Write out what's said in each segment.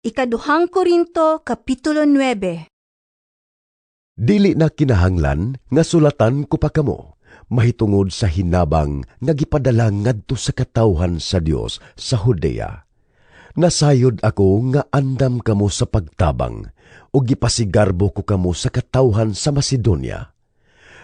Ikaduhang Korinto, Kapitulo 9 Dili na kinahanglan nga sulatan ko pa kamo, mahitungod sa hinabang nga gipadala ngadto sa katawhan sa Dios sa Judea. Nasayod ako nga andam kamo sa pagtabang, o gipasigarbo ko kamo sa katawhan sa Macedonia.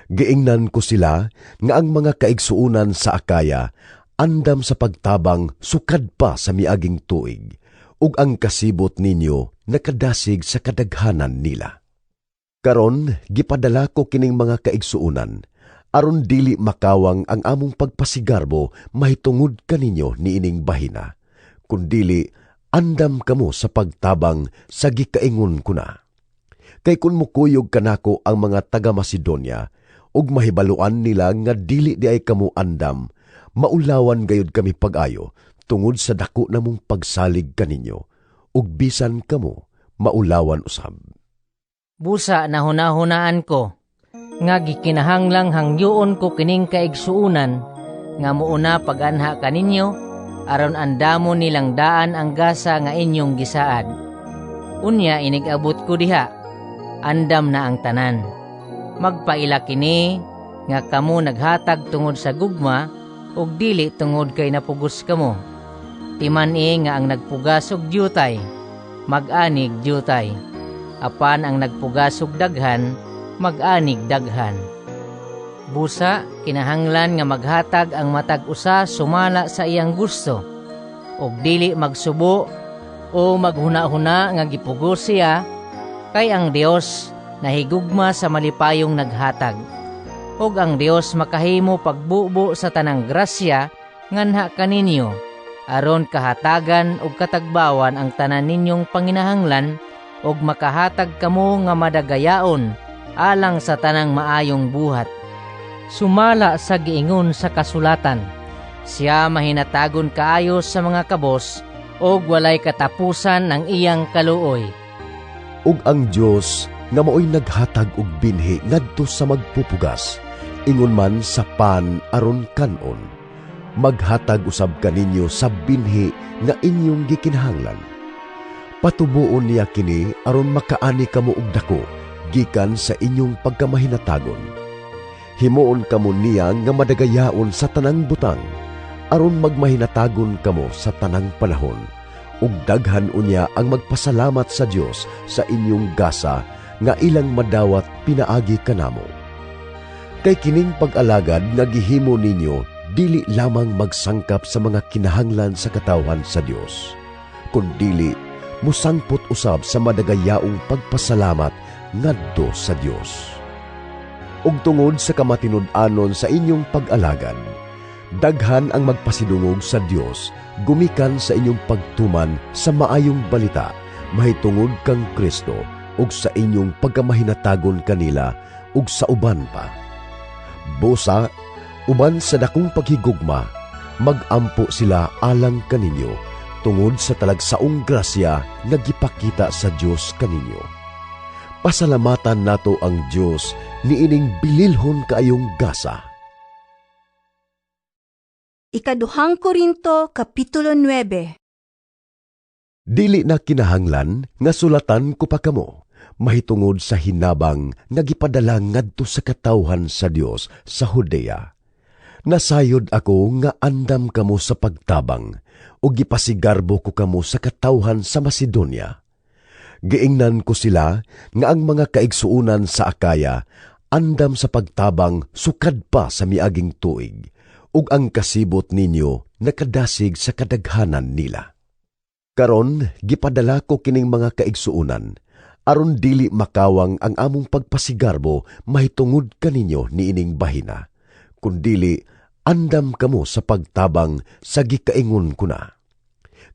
Giingnan ko sila nga ang mga kaigsuunan sa Akaya andam sa pagtabang sukad pa sa miaging tuig, ug ang kasibot ninyo nakadasig sa kadaghanan nila. Karon gipadala ko kining mga kaigsuunan. Aron dili makawang ang among pagpasigarbo mahitungod kaninyo niining bahina. Kundili andam kamo sa pagtabang sa gikaingon ko na. Kay kun mukuyog kanako ang mga taga Macedonia ug mahibaluan nila nga dili di ay kamo andam maulawan gayud kami pag-ayo tungod sa dako namong pagsalig kaninyo ug bisan kamo maulawan usab Busa na hunahunaan ko, nga gikinahanglang hangyoon ko kining kaigsuunan, nga muuna pag-anha kaninyo, aron andamo nilang daan ang gasa nga inyong gisaad. Unya inigabot ko diha, andam na ang tanan. Magpaila kini, nga kamo naghatag tungod sa gugma, ug dili tungod kay napugos kamo. Timan i nga ang nagpugas og diyutay, mag-anig diyutay apan ang nagpugasog daghan, mag-anig daghan. Busa, kinahanglan nga maghatag ang matag usa sumala sa iyang gusto, ug dili magsubo o maghuna-huna nga gipugos siya, kay ang Dios nahigugma sa malipayong naghatag. ug ang Dios makahimo pagbubo sa tanang grasya nganha kaninyo, aron kahatagan ug katagbawan ang tanan ninyong panginahanglan ug makahatag kamo nga madagayaon alang sa tanang maayong buhat. Sumala sa giingon sa kasulatan, siya mahinatagon kaayo sa mga kabos ug walay katapusan ng iyang kaluoy. ug ang Dios nga maoy naghatag og binhi ngadto sa magpupugas ingon man sa pan aron kanon maghatag usab kaninyo sa binhi nga inyong gikinahanglan. Patubuon niya kini aron makaani kamo og dako gikan sa inyong pagkamahinatagon. Himuon kamo niya nga madagayaon sa tanang butang aron magmahinatagon kamo sa tanang panahon. Ug daghan unya ang magpasalamat sa Dios sa inyong gasa nga ilang madawat pinaagi kanamo kay kining pag-alagad nga gihimo ninyo dili lamang magsangkap sa mga kinahanglan sa katawhan sa Dios kundi musangpot usab sa madagayaong pagpasalamat ngadto sa Dios ug tungod sa kamatinud-anon sa inyong pag-alagad daghan ang magpasidungog sa Dios gumikan sa inyong pagtuman sa maayong balita mahitungod kang Kristo ug sa inyong pagkamahinatagon kanila ug sa uban pa. Busa uban sa dakong paghigugma magampo sila alang kaninyo tungod sa talagsaong grasya nga gipakita sa Dios kaninyo. Pasalamatan nato ang Dios niining bililhon kaayong gasa. Ikaduhang Korinto, Kapitulo 9 Dili na kinahanglan nga sulatan ko pa kamo, mahitungod sa hinabang nga gipadala ngadto sa katawhan sa Dios sa Judea. Nasayod ako nga andam kamo sa pagtabang, o gipasigarbo ko kamo sa katawhan sa Macedonia. Giingnan ko sila nga ang mga kaigsuunan sa Akaya andam sa pagtabang sukad pa sa miaging tuig, ug ang kasibot ninyo nakadasig sa kadaghanan nila. Karon gipadala ko kining mga kaigsuunan aron dili makawang ang among pagpasigarbo mahitungod kaninyo niining bahina kundili andam kamo sa pagtabang sa gikaingon ko na.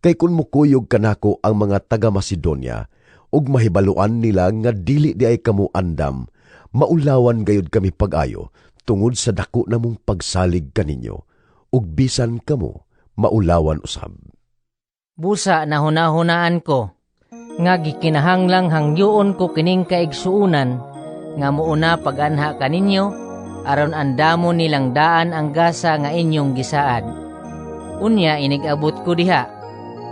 Kay kun mukuyog kanako ang mga taga Macedonia ug mahibaluan nila nga dili di ay kamo andam maulawan gayud kami pag-ayo tungod sa dako namong pagsalig kaninyo ug bisan kamo maulawan usab. Busa na hunahunaan ko, nga gikinahanglang hangyoon ko kining kaigsuunan, nga muuna pag-anha kaninyo, aron andamo nilang daan ang gasa nga inyong gisaad. Unya inigabot ko diha,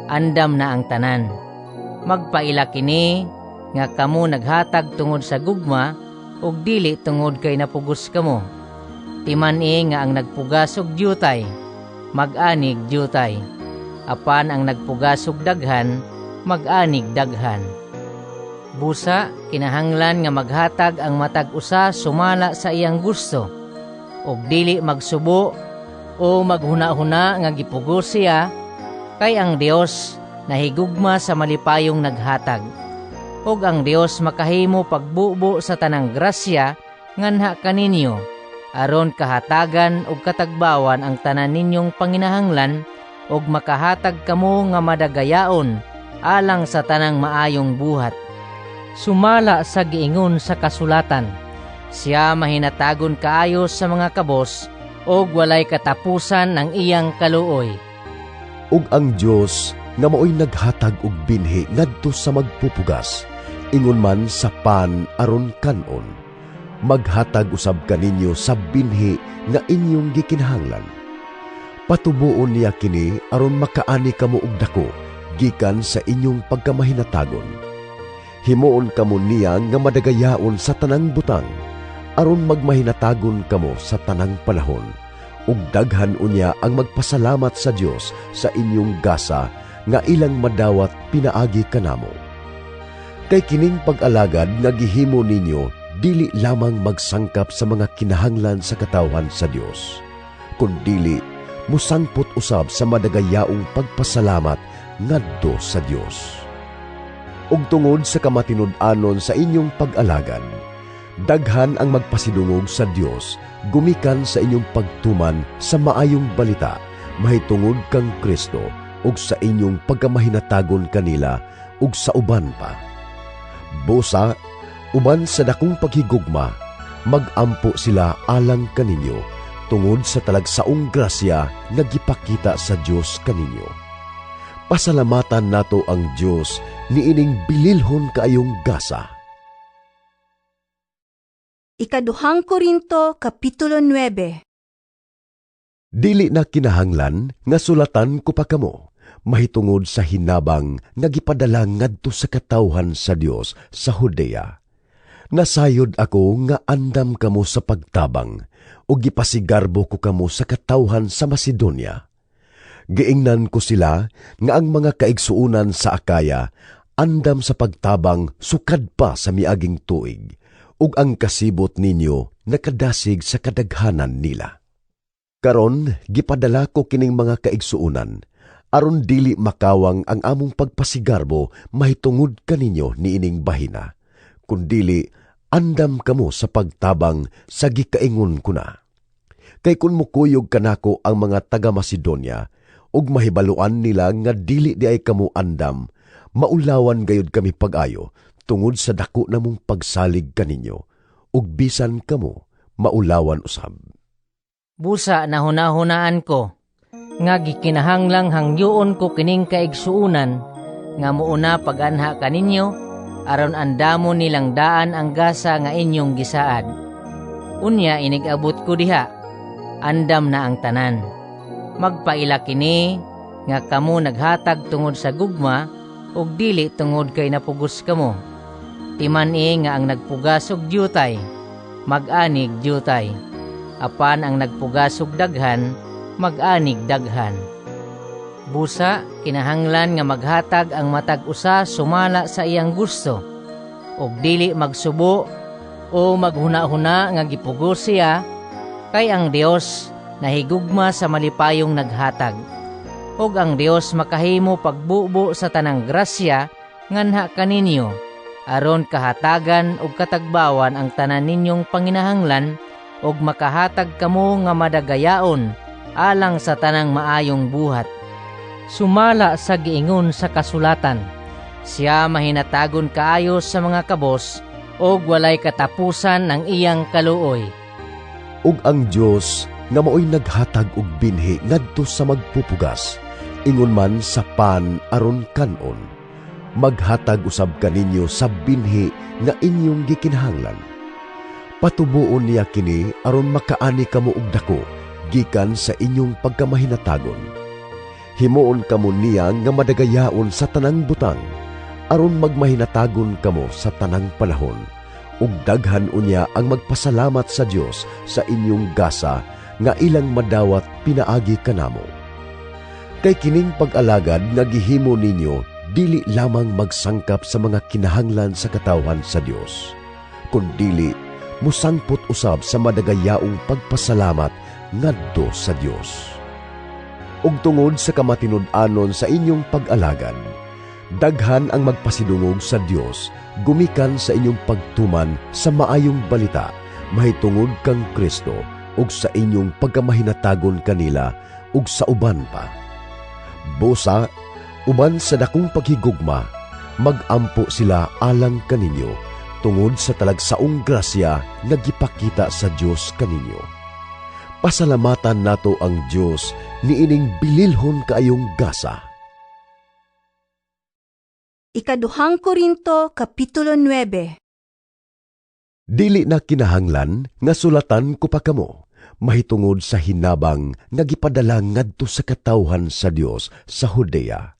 andam na ang tanan. Magpaila kini nga kamo naghatag tungod sa gugma ug dili tungod kay napugos kamo. Timan i nga ang nagpugas og diyutay, mag-anig diyutay. Apan ang nagpugas og daghan, mag-anig daghan. Busa, kinahanglan nga maghatag ang matag usa sumala sa iyang gusto, ug dili magsubo o maghuna-huna nga gipugos siya, kay ang Dios nahigugma sa malipayong naghatag. Ug ang Dios makahimo pagbubo sa tanang grasya nganha kaninyo, aron kahatagan ug katagbawan ang tanan ninyong panginahanglan ug makahatag kamo nga madagayaon alang sa tanang maayong buhat. Sumala sa giingon sa kasulatan, siya mahinatagon kaayo sa mga kabos ug walay katapusan ang iyang kaluoy. ug ang Dios nga maoy naghatag og binhi ngadto sa magpupugas ingon man sa pan aron kanon. Maghatag usab kaninyo sa binhi nga inyong gikinahanglan. Patubuon niya kini aron makaani kamo og dako gikan sa inyong pagkamahinatagon himuon kamo niya nga madagayaon sa tanang butang aron magmahinatagon kamo sa tanang panahon ug daghan unya ang magpasalamat sa Dios sa inyong gasa nga ilang madawat pinaagi kanamo. Kay kining pag-alagad nga gihimo ninyo dili lamang magsangkap sa mga kinahanglan sa katawhan sa Dios, kundili musangpot usab sa madagayaong pagpasalamat ngadto sa Dios. Ug tungod sa kamatinud-anon sa inyong pag-alagad, daghan ang magpasidungog sa Dios gumikan sa inyong pagtuman sa maayong balita mahitungod kang Kristo ug sa inyong pagkamahinatagon kanila ug sa uban pa. Busa, uban sa dakong paghigugma, magampo sila alang kaninyo tungod sa talagsaong grasya nga gipakita sa Dios kaninyo. Pasalamatan nato ang Dios niining bililhon kaayong gasa. Ikaduhang Korinto, Kapitulo 9 Dili na kinahanglan nga sulatan ko pa kamo, mahitungod sa hinabang nga gipadala ngadto sa katawhan sa Dios sa Judea. Nasayod ako nga andam kamo sa pagtabang, o gipasigarbo ko kamo sa katawhan sa Macedonia. Giingnan ko sila nga ang mga kaigsuunan sa Akaya andam sa pagtabang sukad pa sa miaging tuig, ug ang kasibot ninyo nakadasig sa kadaghanan nila. Karon gipadala ko kining mga kaigsuunan aron dili makawang ang among pagpasigarbo mahitungod kaninyo niining bahina kundili andam kamo sa pagtabang sa gikaingon ko na kay kun mukuyog kanako ang mga taga Macedonia ug mahibaluan nila nga dili di ay kamo andam maulawan gayud kami pag-ayo tungod sa dako namong pagsalig kaninyo ug bisan kamo maulawan usab Busa na hunahunaan ko, nga gikinahanglang hangyoon ko kining kaigsuunan, nga muuna pag-anha kaninyo, aron andamo nilang daan ang gasa nga inyong gisaad. Unya inigabot ko diha, andam na ang tanan. Magpaila kini, nga kamo naghatag tungod sa gugma, ug dili tungod kay napugos kamo. Timan i nga ang nagpugas og diyutay, mag-anig diyutay apan ang nagpugasog daghan, mag-anig daghan. Busa, kinahanglan nga maghatag ang matag usa sumala sa iyang gusto, ug dili magsubo o maghuna-huna nga gipugos siya, kay ang Dios nahigugma sa malipayong naghatag. Ug ang Dios makahimo pagbubo sa tanang grasya nganha kaninyo, aron kahatagan ug katagbawan ang tanan ninyong panginahanglan ug makahatag kamo nga madagayaon alang sa tanang maayong buhat. Sumala sa giingon sa kasulatan, siya mahinatagon kaayo sa mga kabos ug walay katapusan ang iyang kaluoy. ug ang Dios nga maoy naghatag og binhi ngadto sa magpupugas ingon man sa pan aron kanon. Maghatag usab kaninyo sa binhi nga inyong gikinahanglan. Patubuon niya kini aron makaani kamo og dako gikan sa inyong pagkamahinatagon. Himuon kamo niya nga madagayaon sa tanang butang aron magmahinatagon kamo sa tanang panahon. Ug daghan unya ang magpasalamat sa Dios sa inyong gasa nga ilang madawat pinaagi kanamo. Kay kining pag-alagad nga gihimo ninyo dili lamang magsangkap sa mga kinahanglan sa katawhan sa Dios, kundili musangpot usab sa madagayaong pagpasalamat ngadto sa Dios. Ug tungod sa kamatinud-anon sa inyong pag-alagad, daghan ang magpasidungog sa Dios gumikan sa inyong pagtuman sa maayong balita mahitungod kang Kristo ug sa inyong pagkamahinatagon kanila ug sa uban pa. Busa, uban sa dakong paghigugma, magampo sila alang kaninyo tungod sa talagsaong grasya nga gipakita sa Dios kaninyo. Pasalamatan nato ang Dios niining bililhon kaayong gasa Ikaduhang Korinto, Kapitulo 9 Dili na kinahanglan nga sulatan ko pa kamo, mahitungod sa hinabang nga gipadala ngadto sa katawhan sa Dios sa Judea.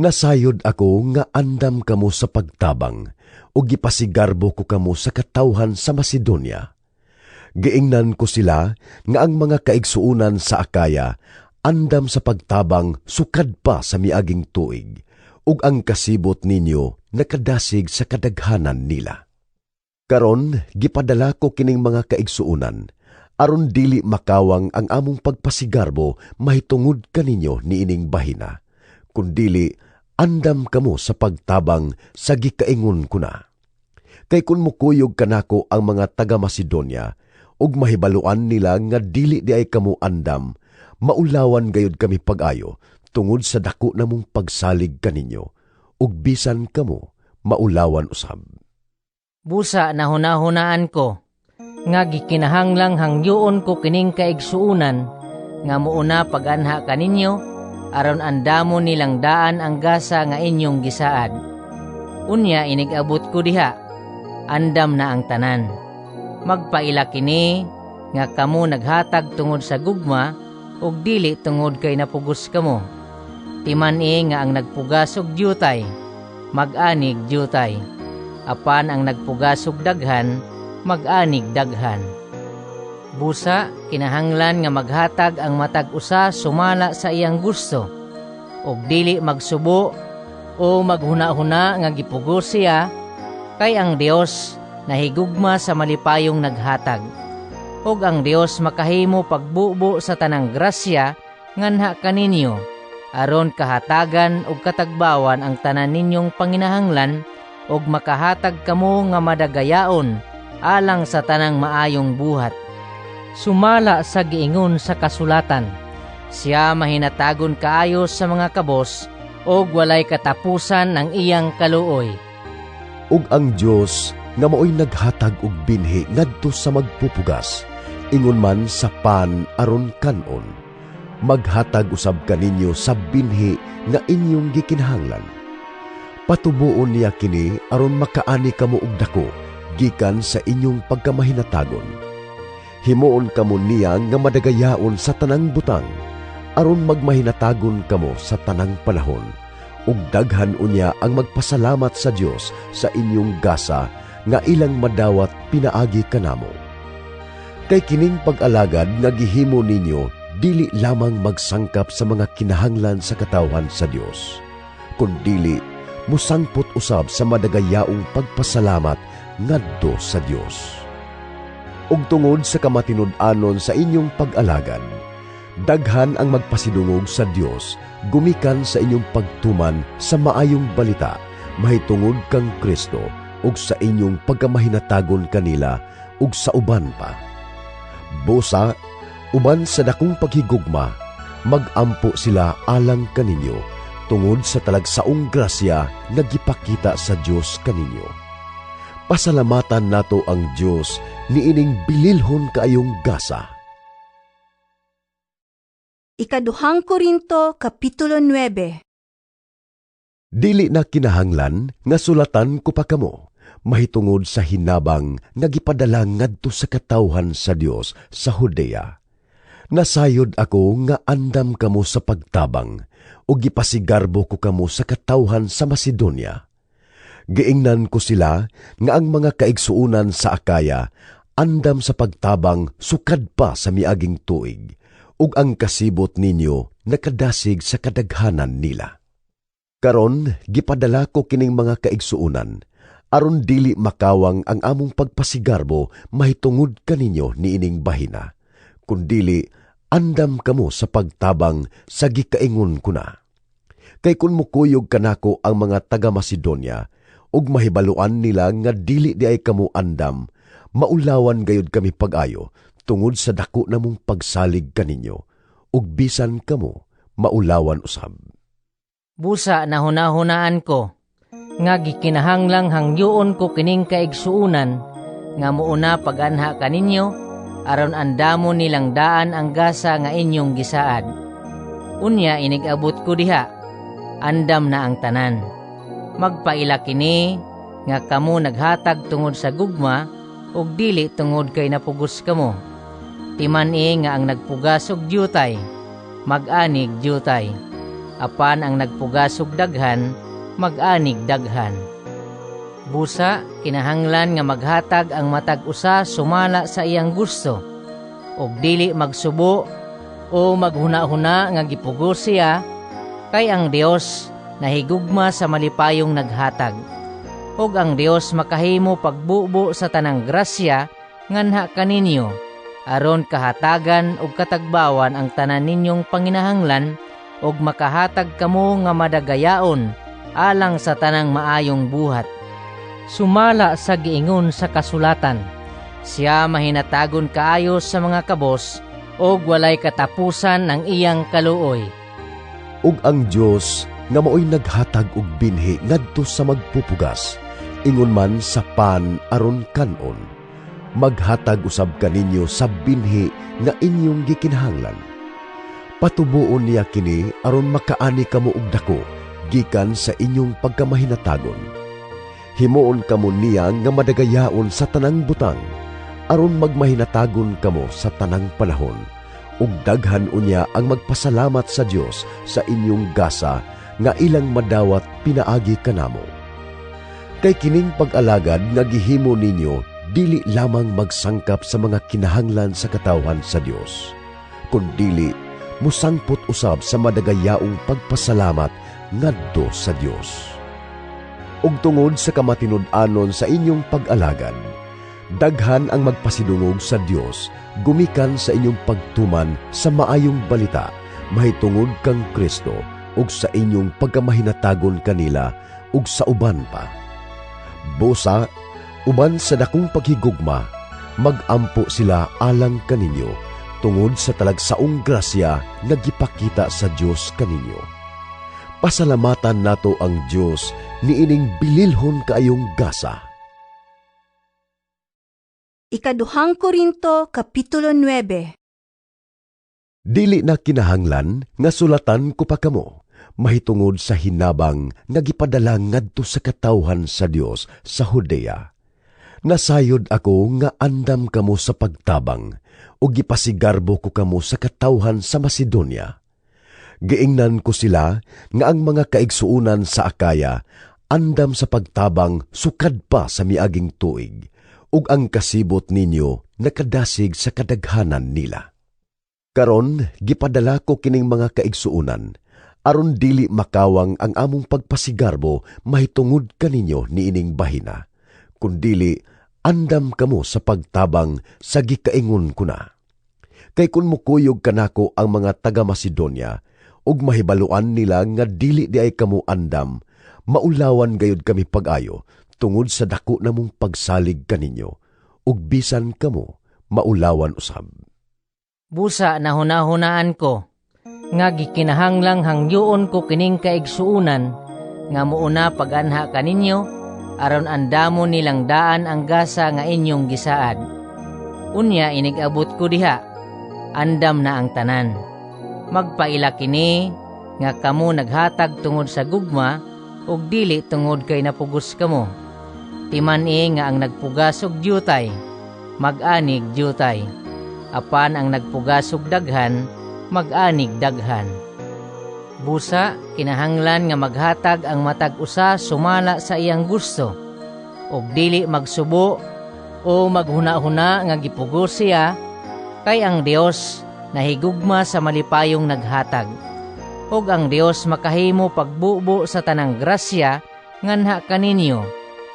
Nasayod ako nga andam kamo sa pagtabang, o gipasigarbo ko kamo sa katawhan sa Macedonia. Giingnan ko sila nga ang mga kaigsuunan sa Akaya andam sa pagtabang sukad pa sa miaging tuig, ug ang kasibot ninyo nakadasig sa kadaghanan nila. Karon gipadala ko kining mga kaigsuunan aron dili makawang ang among pagpasigarbo mahitungod kaninyo niining bahina kundili andam kamo sa pagtabang sa gikaingon ko na. Kay kun mukuyog kanako ang mga taga Macedonia ug mahibaluan nila nga dili di ay kamo andam maulawan gayud kami pag-ayo tungod sa dako namong pagsalig kaninyo, ug bisan kamo maulawan usab. Busa na hunahunaan ko, nga gikinahanglang hangyoon ko kining kaigsuunan, nga muuna paganha kaninyo, aron andamo nilang daan ang gasa nga inyong gisaad. Unya inigabot ko diha, andam na ang tanan. Magpaila kini, nga kamo naghatag tungod sa gugma, ug dili tungod kay napugos kamo Timan e nga ang nagpugasog diyutay, mag-anig diyutay. Apan ang nagpugasog daghan, mag-anig daghan. Busa, kinahanglan nga maghatag ang matag usa sumala sa iyang gusto. Og dili magsubo o maghuna-huna nga gipugos siya, kay ang Dios nahigugma sa malipayong naghatag. Og ang Dios makahimo pagbubo sa tanang grasya nganha kaninyo aron kahatagan ug katagbawan ang tanan ninyong panginahanglan ug makahatag kamo nga madagayaon alang sa tanang maayong buhat. Sumala sa giingon sa kasulatan, siya mahinatagon kaayo sa mga kabos ug walay katapusan ang iyang kaluoy. Ug ang Dios nga maoy naghatag og binhi ngadto sa magpupugas, ingon man sa pan aron kanon maghatag usab kaninyo sa binhi nga inyong gikinahanglan. Patubuon niya kini aron makaani kamo og dako gikan sa inyong pagkamahinatagon. Himuon kamo niya nga madagayaon sa tanang butang aron magmahinatagon kamo sa tanang panahon ug daghan unya ang magpasalamat sa Dios sa inyong gasa nga ilang madawat pinaagi kanamo. Kay kining pag-alagad nga gihimo ninyo dili lamang magsangkap sa mga kinahanglan sa katawhan sa Dios, kundili musangpot usab sa madagayaong pagpasalamat ngadto sa Dios. Ug tungod sa kamatinud-anon sa inyong pag-alagad, daghan ang magpasidungog sa Dios gumikan sa inyong pagtuman sa maayong balita mahitungod kang Kristo ug sa inyong pagkamahinatagon kanila ug sa uban pa. Busa Uban sa dakong paghigugma, magampo sila alang kaninyo tungod sa talagsaong grasya nga gipakita sa Dios kaninyo. Pasalamatan nato ang Dios niining bililhon kaayong gasa. Ikaduhang Korinto, Kapitulo 9 Dili na kinahanglan nga sulatan ko pa kamo, mahitungod sa hinabang nga gipadala ngadto sa katawhan sa Dios sa Judea Nasayod ako nga andam kamo sa pagtabang o gipasigarbo ko kamo sa katawhan sa Macedonia. Giingnan ko sila nga ang mga kaigsuunan sa Akaya andam sa pagtabang sukad pa sa miaging tuig, ug ang kasibot ninyo nakadasig sa kadaghanan nila. Karon gipadala ko kining mga kaigsuunan aron dili makawang ang among pagpasigarbo mahitungod kaninyo niining bahina, kundili andam kamo sa pagtabang sa gikaingon ko na. Kay kun mukuyog kanako ang mga taga Macedonia, ug mahibaluan nila nga dili di ay kamo andam, maulawan gayud kami pag-ayo tungod sa dako namong pagsalig kaninyo, ug bisan kamo maulawan usab. Busa na hunahunaan ko, nga gikinahanglang hangyoon ko kining kaigsuunan, nga muuna paganha kaninyo, aron andamo nilang daan ang gasa nga inyong gisaad. Unya inigabot ko diha, andam na ang tanan. Magpaila kini, nga kamo naghatag tungod sa gugma, ug dili tungod kay napugos kamo. Timan i nga ang nagpugas og diyutay, mag-anig diyutay apan ang nagpugasog daghan, mag-anig daghan. Busa, kinahanglan nga maghatag ang matag usa sumala sa iyang gusto, ug dili magsubo o maghuna-huna nga gipugos siya, kay ang Dios nahigugma sa malipayong naghatag. Ug ang Dios makahimo pagbubo sa tanang grasya nganha kaninyo, aron kahatagan ug katagbawan ang tanan ninyong panginahanglan ug makahatag kamo nga madagayaon alang sa tanang maayong buhat. Sumala sa giingon sa kasulatan, siya mahinatagon kaayo sa mga kabos ug walay katapusan ang iyang kaluoy. Ug ang Dios nga maoy naghatag og binhi ngadto sa magpupugas, ingon man sa pan aron kanon. Maghatag usab kaninyo sa binhi nga inyong gikinahanglan patubuon niya kini aron makaani kamo og dako gikan sa inyong pagkamahinatagon. Himuon kamo niya nga madagayaon sa tanang butang aron magmahinatagon kamo sa tanang panahon ug daghan unya ang magpasalamat sa Dios sa inyong gasa nga ilang madawat pinaagi kanamo. Kay kining pag-alagad nga gihimo ninyo dili lamang magsangkap sa mga kinahanglan sa katawhan sa Dios, kundili musangpot usab sa madagayaong pagpasalamat ngadto sa Dios. Ug tungod sa kamatinud-anon sa inyong pag-alagad, daghan ang magpasidungog sa Dios gumikan sa inyong pagtuman sa maayong balita mahitungod kang Kristo ug sa inyong pagkamahinatagon kanila ug sa uban pa. Busa, uban sa dakong paghigugma, magampo sila alang kaninyo tungod sa talagsaong grasya nga gipakita sa Dios kaninyo. Pasalamatan nato ang Dios niining bililhon kaayong gasa. Ikaduhang Korinto, Kapitulo 9 Dili na kinahanglan nga sulatan ko pa kamo, mahitungod sa hinabang nga gipadala ngadto sa katawhan sa Dios sa Judea. Nasayod ako nga andam kamo sa pagtabang, o gipasigarbo ko kamo sa katawhan sa Macedonia. Giingnan ko sila nga ang mga kaigsuunan sa Akaya andam sa pagtabang sukad pa sa miaging tuig, ug ang kasibot ninyo nakadasig sa kadaghanan nila. Karon gipadala ko kining mga kaigsuunan aron dili makawang ang among pagpasigarbo mahitungod kaninyo niining bahina, kundili andam kamo sa pagtabang sa gikaingon ko na. Kay kun mukuyog kanako ang mga taga Macedonia, ug mahibaluan nila nga dili di ay kamo andam, maulawan gayud kami pag-ayo tungod sa dako namong pagsalig kaninyo, ug bisan kamo maulawan usab. Busa na hunahunaan ko, nga gikinahanglang hangyoon ko kining kaigsuunan, nga muuna paganha kaninyo, aron andamo nilang daan ang gasa nga inyong gisaad. Unya inigabot ko diha, andam na ang tanan. Magpaila kini nga kamo naghatag tungod sa gugma ug dili tungod kay napugos kamo. Timan i nga ang nagpugas og diyutay, mag-anig diyutay. Apan ang nagpugas og daghan, mag-anig daghan. Busa, kinahanglan nga maghatag ang matag usa sumala sa iyang gusto. ug dili magsubo o maghuna-huna nga gipugos siya kay ang Dios nahigugma sa malipayong naghatag. Ug ang Dios makahimo pagbubo sa tanang grasya nganha kaninyo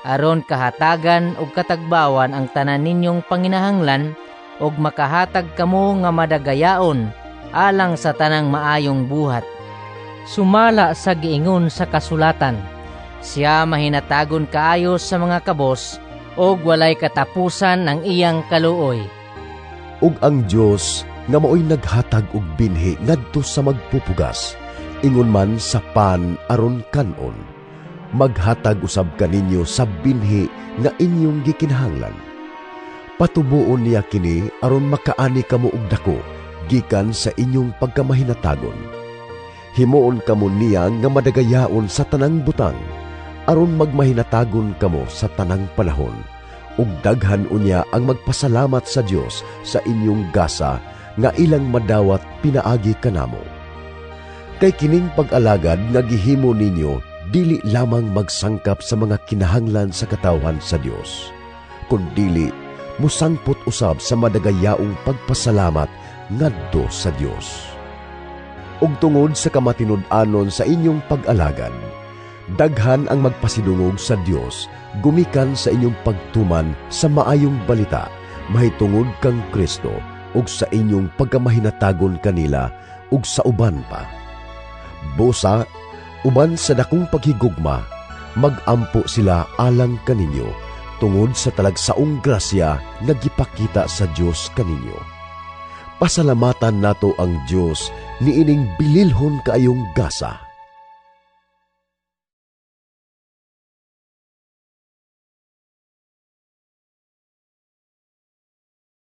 aron kahatagan ug katagbawan ang tanan ninyong panginahanglan ug makahatag kamo nga madagayaon alang sa tanang maayong buhat. Sumala sa giingon sa kasulatan. Siya mahinatagon kaayo sa mga kabos og walay katapusan ang iyang kaluoy. ug ang Dios nga maoy naghatag og binhi ngadto sa magpupugas ingon man sa pan aron kanon maghatag usab kaninyo sa binhi nga inyong gikinahanglan patubuon niya kini aron makaani kamo og dako gikan sa inyong pagkamahinatagon himuon kamo niya nga madagayaon sa tanang butang aron magmahinatagon kamo sa tanang panahon ug daghan unya ang magpasalamat sa Dios sa inyong gasa nga ilang madawat pinaagi kanamo. Kay kining pag-alagad nga gihimo ninyo dili lamang magsangkap sa mga kinahanglan sa katawhan sa Dios, kundili musangpot usab sa madagayaong pagpasalamat ngadto sa Dios. Ug tungod sa kamatinud-anon sa inyong pag-alagad, daghan ang magpasidungog sa Dios gumikan sa inyong pagtuman sa maayong balita mahitungod kang Kristo ug sa inyong pagkamahinatagon kanila ug sa uban pa. Busa, uban sa dakong paghigugma, magampo sila alang kaninyo tungod sa talagsaong grasya nga gipakita sa Dios kaninyo. Pasalamatan nato ang Dios niining bililhon kaayong gasa